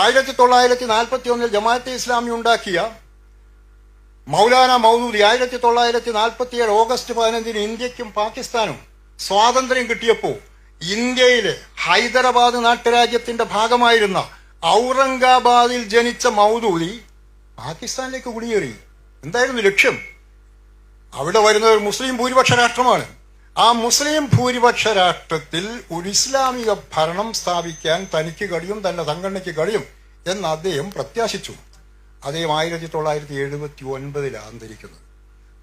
ആയിരത്തി തൊള്ളായിരത്തി നാൽപ്പത്തി ഒന്നിൽ ജമാഅത്തെ ഇസ്ലാമി ഉണ്ടാക്കിയ മൗലാന മൗദൂദി ആയിരത്തി തൊള്ളായിരത്തി നാൽപ്പത്തി ഏഴ് ഓഗസ്റ്റ് പതിനഞ്ചിന് ഇന്ത്യക്കും പാകിസ്ഥാനും സ്വാതന്ത്ര്യം കിട്ടിയപ്പോൾ ഇന്ത്യയിലെ ഹൈദരാബാദ് നാട്ടുരാജ്യത്തിന്റെ ഭാഗമായിരുന്ന ഔറംഗാബാദിൽ ജനിച്ച മൗദൂദി പാകിസ്ഥാനിലേക്ക് കുടിയേറി. എന്തായിരുന്നു ലക്ഷ്യം? അവിടെ വരുന്ന ഒരു മുസ്ലിം ഭൂരിപക്ഷ രാഷ്ട്രമാണ്. ആ മുസ്ലിം ഭൂരിപക്ഷ രാഷ്ട്രത്തിൽ ഒരു ഇസ്ലാമിക ഭരണം സ്ഥാപിക്കാൻ തനിക്ക് കഴിയും തന്റെ സംഘടനയ്ക്ക് കഴിയും എന്ന് അദ്ദേഹം പ്രത്യാശിച്ചു. അദ്ദേഹം ആയിരത്തി തൊള്ളായിരത്തി എഴുപത്തി ഒൻപതിലാണ് അന്തരിക്കുന്നത്.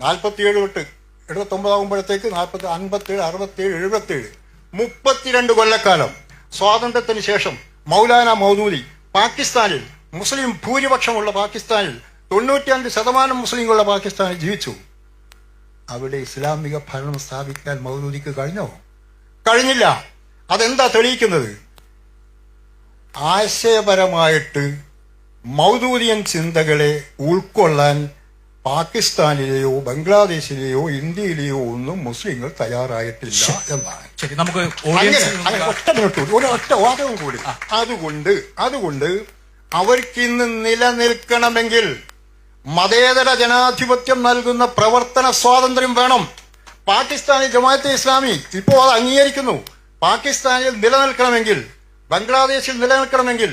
നാൽപ്പത്തിയേഴ് തൊട്ട് എഴുപത്തി ഒമ്പതാകുമ്പോഴത്തേക്ക് നാൽപ്പത്തി അൻപത്തേഴ് അറുപത്തേഴ് എഴുപത്തേഴ് മുപ്പത്തിരണ്ട് കൊല്ലക്കാലം. സ്വാതന്ത്ര്യത്തിന് ശേഷം മൗലാന മൗദൂദി പാകിസ്ഥാനിൽ മുസ്ലിം ഭൂരിപക്ഷമുള്ള പാകിസ്ഥാനിൽ തൊണ്ണൂറ്റിയഞ്ച് ശതമാനം മുസ്ലിങ്ങളുള്ള പാകിസ്ഥാനിൽ ജീവിച്ചു. അവിടെ ഇസ്ലാമിക ഭരണം സ്ഥാപിക്കാൻ മൗദൂദിക്ക് കഴിഞ്ഞോ? കഴിഞ്ഞില്ല. അതെന്താ തെളിയിക്കുന്നത്? ആശയപരമായിട്ട് മൗദൂദിയൻ ചിന്തകളെ ഉൾക്കൊള്ളാൻ പാകിസ്ഥാനിലെയോ ബംഗ്ലാദേശിലെയോ ഇന്ത്യയിലെയോ ഒന്നും മുസ്ലിങ്ങൾ തയ്യാറായിട്ടില്ല എന്നാണ്. ശരി നമുക്ക് ഒറ്റ മിനിറ്റ് കൂടി, ഒരു ഒറ്റ വാദവും കൂടി. അതുകൊണ്ട് അതുകൊണ്ട് അവർക്കിന്ന് നിലനിൽക്കണമെങ്കിൽ മതേതര ജനാധിപത്യം നൽകുന്ന പ്രവർത്തന സ്വാതന്ത്ര്യം വേണം. പാകിസ്ഥാനിൽ ജമാഅത്തെ ഇസ്ലാമി ഇപ്പോൾ അത് അംഗീകരിക്കുന്നു. പാകിസ്ഥാനിൽ നിലനിൽക്കണമെങ്കിൽ ബംഗ്ലാദേശിൽ നിലനിൽക്കണമെങ്കിൽ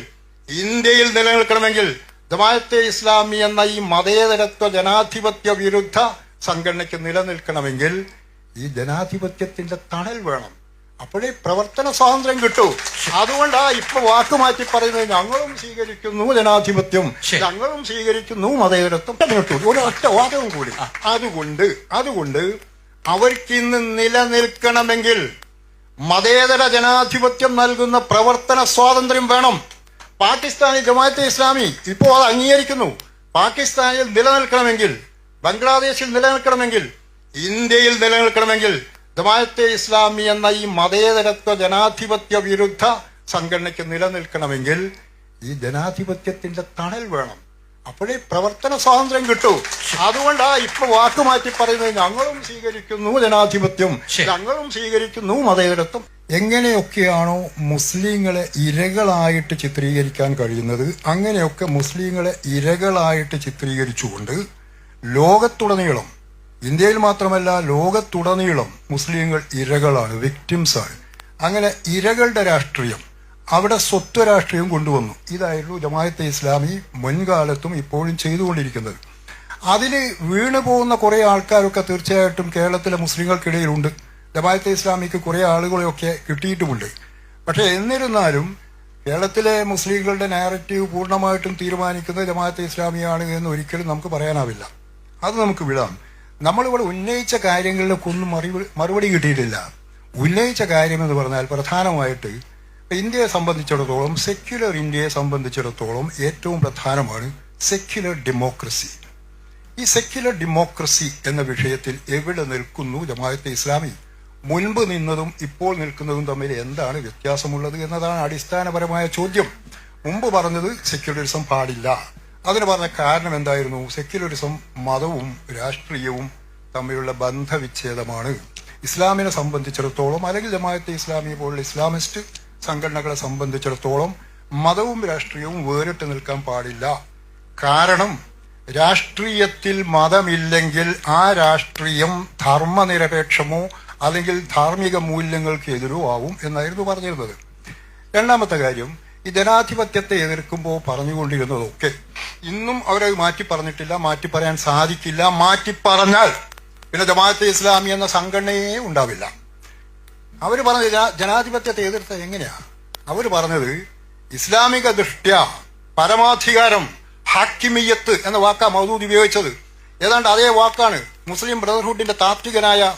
ഇന്ത്യയിൽ നിലനിൽക്കണമെങ്കിൽ ജമാഅത്തെ ഇസ്ലാമി എന്ന ഈ മതേതരത്വ ജനാധിപത്യ വിരുദ്ധ സംഘടനയ്ക്ക് നിലനിൽക്കണമെങ്കിൽ ഈ ജനാധിപത്യത്തിന്റെ തണൽ വേണം. അപ്പോഴേ പ്രവർത്തന സ്വാതന്ത്ര്യം കിട്ടൂ. അതുകൊണ്ടാ ഇപ്പൊ വാക്ക് മാറ്റി പറയുന്നത് ഞങ്ങളും സ്വീകരിക്കുന്നു ജനാധിപത്യം. ഞങ്ങളും സ്വീകരിക്കുന്നു മതേതരത്വം. കിട്ടൂ ഒരു ഒറ്റ വാദവും കൂടി. അതുകൊണ്ട് അതുകൊണ്ട് അവർക്ക് ഇന്ന് നിലനിൽക്കണമെങ്കിൽ മതേതര ജനാധിപത്യം നൽകുന്ന പ്രവർത്തന സ്വാതന്ത്ര്യം വേണം. പാകിസ്ഥാനി ജമാഅത്തെ ഇസ്ലാമി ഇപ്പോൾ അത് അംഗീകരിക്കുന്നു. പാകിസ്ഥാനിൽ നിലനിൽക്കണമെങ്കിൽ ബംഗ്ലാദേശിൽ നിലനിൽക്കണമെങ്കിൽ ഇന്ത്യയിൽ നിലനിൽക്കണമെങ്കിൽ ജമാഅത്തെ ഇസ്ലാമി എന്ന ഈ മതേതരത്വ ജനാധിപത്യ വിരുദ്ധ സംഘടനയ്ക്ക് നിലനിൽക്കണമെങ്കിൽ ഈ ജനാധിപത്യത്തിന്റെ തണൽ വേണം. അപ്പോഴേ പ്രവർത്തന സ്വാതന്ത്ര്യം കിട്ടൂ. അതുകൊണ്ടാ ഇപ്പൊ വാക്ക് മാറ്റി പറയുന്നത് ഞങ്ങളും സ്വീകരിക്കുന്നു ജനാധിപത്യം ഞങ്ങളും സ്വീകരിക്കുന്നു മതേതരത്വം. എങ്ങനെയൊക്കെയാണോ മുസ്ലിങ്ങളെ ഇരകളായിട്ട് ചിത്രീകരിക്കാൻ കഴിയുന്നത് അങ്ങനെയൊക്കെ മുസ്ലിങ്ങളെ ഇരകളായിട്ട് ചിത്രീകരിച്ചുകൊണ്ട് ലോകത്തുടനീളം ഇന്ത്യയിൽ മാത്രമല്ല ലോകത്തുടനീളം മുസ്ലിങ്ങൾ ഇരകളാണ് വിക്ടിംസാണ് അങ്ങനെ ഇരകളുടെ രാഷ്ട്രീയം അവിടെ സ്വത്വ രാഷ്ട്രീയം കൊണ്ടുവന്നു. ഇതായിരുന്നു ജമാഅത്തെ ഇസ്ലാമി മുൻകാലത്തും ഇപ്പോഴും ചെയ്തുകൊണ്ടിരിക്കുന്നത്. അതിൽ വീണു പോകുന്ന കുറേ ആൾക്കാരൊക്കെ തീർച്ചയായിട്ടും കേരളത്തിലെ മുസ്ലിങ്ങൾക്കിടയിലുണ്ട്. ജമാഅത്തെ ഇസ്ലാമിക്ക് കുറേ ആളുകളെയൊക്കെ കിട്ടിയിട്ടുമുണ്ട്. പക്ഷേ എന്നിരുന്നാലും കേരളത്തിലെ മുസ്ലിങ്ങളുടെ നാരറ്റീവ് പൂർണമായിട്ടും തീരുമാനിക്കുന്നത് ജമാഅത്തെ ഇസ്ലാമിയാണ് എന്ന് ഒരിക്കലും നമുക്ക് പറയാനാവില്ല. അത് നമുക്ക് വിടാം. നമ്മളിവിടെ ഉന്നയിച്ച കാര്യങ്ങളിലൊക്കൊന്നും മറുപടി കിട്ടിയിട്ടില്ല. ഉന്നയിച്ച കാര്യം എന്ന് പറഞ്ഞാൽ പ്രധാനമായിട്ട് ഇന്ത്യയെ സംബന്ധിച്ചിടത്തോളം സെക്യുലർ ഇന്ത്യയെ സംബന്ധിച്ചിടത്തോളം ഏറ്റവും പ്രധാനമാണ് സെക്യുലർ ഡെമോക്രസി ഈ സെക്യുലർ ഡെമോക്രസി എന്ന വിഷയത്തിൽ എവിടെ നിൽക്കുന്നു ജമാഅത്തെ ഇസ്ലാമി? മുൻപ് നിന്നതും ഇപ്പോൾ നിൽക്കുന്നതും തമ്മിൽ എന്താണ് വ്യത്യാസമുള്ളത് എന്നതാണ് അടിസ്ഥാനപരമായ ചോദ്യം. മുമ്പ് പറഞ്ഞത് സെക്യുലറിസം പാടില്ല. അതിന് പറഞ്ഞ കാരണം എന്തായിരുന്നു? സെക്യുലറിസം മതവും രാഷ്ട്രീയവും തമ്മിലുള്ള ബന്ധവിച്ഛേദമാണ്. ഇസ്ലാമിനെ സംബന്ധിച്ചിടത്തോളം അല്ലെങ്കിൽ ജമാഅത്തെ ഇസ്ലാമി പോലുള്ള ഇസ്ലാമിസ്റ്റ് സംഘടനകളെ സംബന്ധിച്ചിടത്തോളം മതവും രാഷ്ട്രീയവും വേറിട്ട് നിൽക്കാൻ പാടില്ല. കാരണം രാഷ്ട്രീയത്തിൽ മതമില്ലെങ്കിൽ ആ രാഷ്ട്രീയം ധർമ്മനിരപേക്ഷമോ അല്ലെങ്കിൽ ധാർമ്മിക മൂല്യങ്ങൾക്ക് എതിരോ ആവും എന്നായിരുന്നു പറഞ്ഞിരുന്നത്. രണ്ടാമത്തെ കാര്യം ഈ ജനാധിപത്യത്തെ എതിർക്കുമ്പോൾ പറഞ്ഞുകൊണ്ടിരുന്നതൊക്കെ ഇന്നും അവരെ മാറ്റി പറഞ്ഞിട്ടില്ല മാറ്റി പറയാൻ സാധിക്കില്ല. മാറ്റി പറഞ്ഞാൽ പിന്നെ ജമാഅത്തെ ഇസ്ലാമി എന്ന സംഘടനയെ ഉണ്ടാവില്ല. അവർ പറഞ്ഞത് ജനാ- ജനാധിപത്യത്തെ എതിർത്ത എങ്ങനെയാ? അവർ പറഞ്ഞത് ഇസ്ലാമിക ദൃഷ്ട്യ പരമാധികാരം ഹാക്കിമിയത്ത് എന്ന വാക്കാ മൗദൂദ് ഉപയോഗിച്ചത്. ഏതാണ്ട് അതേ വാക്കാണ് മുസ്ലിം ബ്രദർഹുഡിന്റെ താത്വികനായ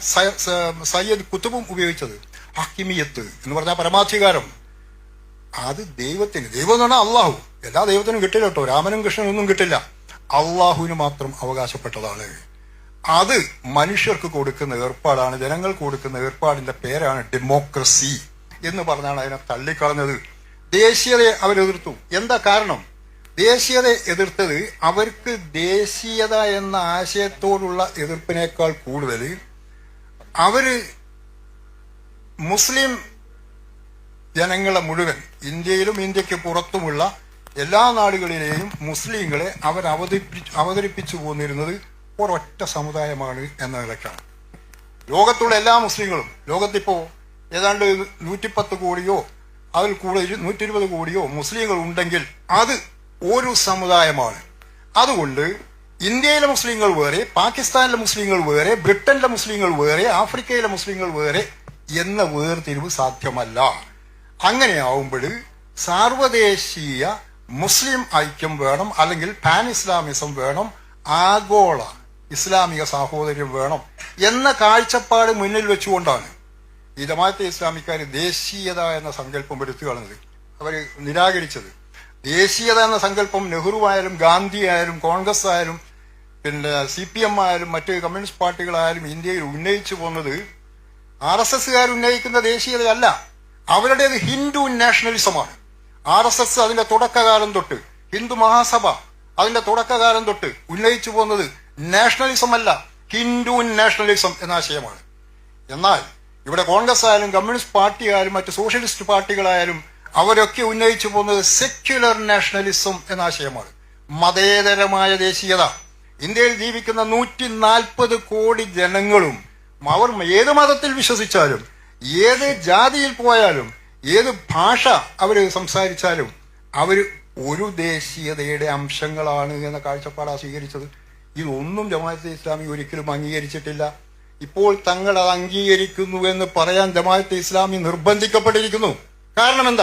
സയ്യദ് കുത്തുബും ഉപയോഗിച്ചത്. ഹാക്കിമിയത്ത് എന്ന് പറഞ്ഞാൽ പരമാധികാരം. അത് ദൈവത്തിന്. ദൈവം എന്ന് പറഞ്ഞാൽ അള്ളാഹു. എല്ലാ ദൈവത്തിനും കിട്ടില്ല കേട്ടോ. രാമനും കൃഷ്ണനും ഒന്നും കിട്ടില്ല. അള്ളാഹുവിന് മാത്രം അവകാശപ്പെട്ടതാണ്. അത് മനുഷ്യർക്ക് കൊടുക്കുന്ന ഏർപ്പാടാണ് ജനങ്ങൾക്ക് കൊടുക്കുന്ന ഏർപ്പാടിന്റെ പേരാണ് ഡെമോക്രസി എന്ന് പറഞ്ഞാണ് അതിനെ തള്ളിക്കളഞ്ഞത്. ദേശീയതയെ അവരെതിർത്തു. എന്താ കാരണം? ദേശീയതയെ എതിർത്തത് അവർക്ക് ദേശീയത എന്ന ആശയത്തോടുള്ള എതിർപ്പിനേക്കാൾ കൂടുതൽ അവർ മുസ്ലിം ജനങ്ങളെ മുഴുവൻ ഇന്ത്യയിലും ഇന്ത്യയ്ക്ക് പുറത്തുമുള്ള എല്ലാ നാടുകളിലെയും മുസ്ലിങ്ങളെ അവർ അവതരിപ്പിച്ചു അവതരിപ്പിച്ചു പോന്നിരുന്നത് ഒരൊറ്റ സമുദായമാണ് എന്ന നിലക്കാണ്. ലോകത്തുള്ള എല്ലാ മുസ്ലിങ്ങളും ലോകത്തിപ്പോ ഏതാണ്ട് നൂറ്റിപ്പത്ത് കോടിയോ അതിൽ കൂടുതൽ നൂറ്റി ഇരുപത് കോടിയോ മുസ്ലിങ്ങൾ ഉണ്ടെങ്കിൽ അത് ഒരു സമുദായമാണ്. അതുകൊണ്ട് ഇന്ത്യയിലെ മുസ്ലിങ്ങൾ വേറെ പാകിസ്ഥാനിലെ മുസ്ലിങ്ങൾ വേറെ ബ്രിട്ടനിലെ മുസ്ലിങ്ങൾ വേറെ ആഫ്രിക്കയിലെ മുസ്ലിങ്ങൾ വേറെ എന്ന വേർതിരിവ് സാധ്യമല്ല. അങ്ങനെയാവുമ്പോൾ സാർവദേശീയ മുസ്ലിം ഐക്യം വേണം അല്ലെങ്കിൽ പാൻ ഇസ്ലാമിസം വേണം ആഗോള ഇസ്ലാമിക സാഹോദര്യം വേണം എന്ന കാഴ്ചപ്പാട് മുന്നിൽ വെച്ചുകൊണ്ടാണ് ഈ ജമാഅത്തെ ഇസ്ലാമിക്കാർ ദേശീയത എന്ന സങ്കല്പം എടുത്തു കളഞ്ഞത് അവർ നിരാകരിച്ചത്. ദേശീയത എന്ന സങ്കല്പം നെഹ്റു ആയാലും ഗാന്ധി ആയാലും കോൺഗ്രസ് ആയാലും പിന്നെ സി പി എം ആയാലും മറ്റ് കമ്മ്യൂണിസ്റ്റ് പാർട്ടികളായാലും ഇന്ത്യയിൽ ഉന്നയിച്ചു പോകുന്നത് ആർ എസ് എസ്സുകാർ ഉന്നയിക്കുന്ന ദേശീയതയല്ല. അവരുടേത് ഹിന്ദു നാഷണലിസമാണ്. ആർ എസ് എസ് അതിന്റെ തുടക്കകാലം തൊട്ട് ഹിന്ദു മഹാസഭ അതിന്റെ തുടക്കകാലം തൊട്ട് ഉന്നയിച്ചു പോകുന്നത് നാഷണലിസം അല്ല ഹിന്ദു നാഷണലിസം എന്ന ആശയമാണ്. എന്നാൽ ഇവിടെ കോൺഗ്രസ് ആയാലും കമ്മ്യൂണിസ്റ്റ് പാർട്ടിയായാലും മറ്റ് സോഷ്യലിസ്റ്റ് പാർട്ടികളായാലും അവരൊക്കെ ഉന്നയിച്ചു പോകുന്നത് സെക്യുലർ നാഷണലിസം എന്ന ആശയമാണ്. മതേതരമായ ദേശീയത. ഇന്ത്യയിൽ ജീവിക്കുന്ന നൂറ്റി നാൽപ്പത് കോടി ജനങ്ങളും അവർ ഏത് മതത്തിൽ വിശ്വസിച്ചാലും ഏത് ജാതിയിൽ പോയാലും ഏത് ഭാഷ അവർ സംസാരിച്ചാലും അവർ ഒരു ദേശീയതയുടെ അംശങ്ങളാണ് എന്ന കാഴ്ചപ്പാടാണ് സ്വീകരിച്ചത്. ഇതൊന്നും ജമാഅത്തെ ഇസ്ലാമി ഒരിക്കലും അംഗീകരിച്ചിട്ടില്ല. ഇപ്പോൾ തങ്ങൾ അത് അംഗീകരിക്കുന്നു എന്ന് പറയാൻ ജമാഅത്തെ ഇസ്ലാമി നിർബന്ധിക്കപ്പെട്ടിരിക്കുന്നു. കാരണം എന്താ?